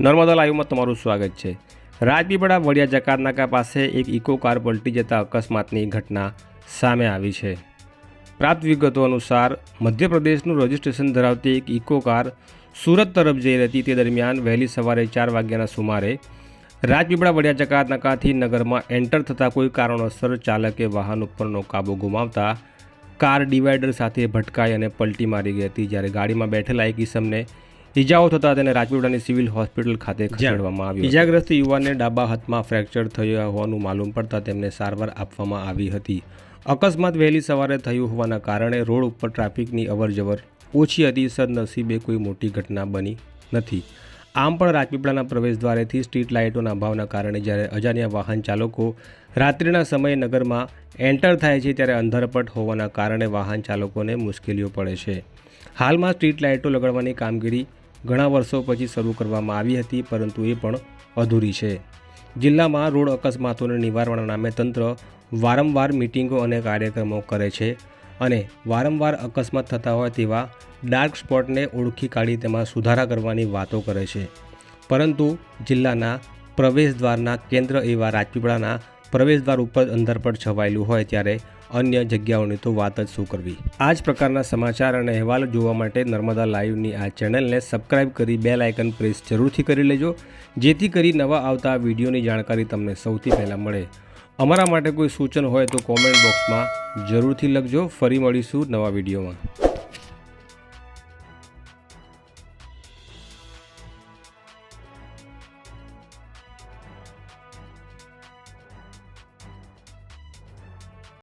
નર્મદા લાઈવમાં તમારું સ્વાગત છે. રાજપીપળા વડિયા જકાતનાકા પાસે એક ઇકો કાર પલટી જતા અકસ્માતની ઘટના સામે આવી છે. પ્રાપ્ત વિગતો અનુસાર, મધ્યપ્રદેશનું રજિસ્ટ્રેશન ધરાવતી એક ઇકો કાર સુરત તરફ જઈ રહી તે દરમિયાન વહેલી સવારે ચાર વાગ્યાના સુમારે રાજપીપળા વડિયા જકાતનાકાથી નગરમાં એન્ટર થતાં કોઈ કારણોસર ચાલકે વાહન ઉપરનો કાબુ ગુમાવતા કાર ડિવાઈડર સાથે ભટકાઈ અને પલટી મારી ગઈ હતી. જ્યારે ગાડીમાં બેઠેલા એક ઈસમને ઈજાઓ થતાં તેને રાજપીપળાની સિવિલ હોસ્પિટલ ખાતે ખસેડવામાં આવ્યો ઈજાગ્રસ્ત યુવાનને ડાબા હાથમાં ફ્રેક્ચર થયા હોવાનું માલુમ પડતા તેમને સારવાર આપવામાં આવી હતી. અકસ્માત વહેલી સવારે થયું હોવાના કારણે રોડ ઉપર ટ્રાફિકની અવરજવર ઓછી હતી સદનસીબે કોઈ મોટી ઘટના બની નથી. આમ પણ રાજપીપળાના પ્રવેશદ્વારેથી સ્ટ્રીટ લાઇટોના અભાવના કારણે જ્યારે અજાણ્યા વાહન ચાલકો રાત્રિના સમયે નગરમાં એન્ટર થાય છે ત્યારે અંધારપટ હોવાના કારણે વાહન ચાલકોને મુશ્કેલીઓ પડે છે. હાલમાં સ્ટ્રીટ લાઇટો લગાડવાની કામગીરી ઘણા વર્ષો પછી શરૂ કરવામાં આવી હતી, પરંતુ એ પણ અધૂરી છે. જિલ્લામાં રોડ અકસ્માતોને નિવારવાના નામે તંત્ર વારંવાર મિટિંગો અને કાર્યક્રમો કરે છે અને વારંવાર અકસ્માત થતા હોય તેવા ડાર્ક સ્પોટને ઓળખી કાઢી તેમાં સુધારા કરવાની વાતો કરે છે. પરંતુ જિલ્લાના પ્રવેશદ્વારના કેન્દ્ર એવા રાજપીપળાના પ્રવેશદ્વાર ઉપર અંદર પર છવાયેલું હોય ત્યારે અન્ય જગ્યાઓની તો વાત જ શું કરવી? આ જ પ્રકારના સમાચાર અને અહેવાલ જોવા માટે નર્મદા લાઈવની આ ચેનલને સબસ્ક્રાઇબ કરી બેલ આઇકન પ્રેસ જરૂરથી કરી લેજો, જેથી કરી નવા આવતા વિડીયોની જાણકારી તમને સૌથી પહેલાં મળે. અમારા માટે કોઈ સૂચન હોય તો કોમેન્ટ બોક્સમાં જરૂરથી લખજો. ફરી મળીશું નવા વિડીયોમાં.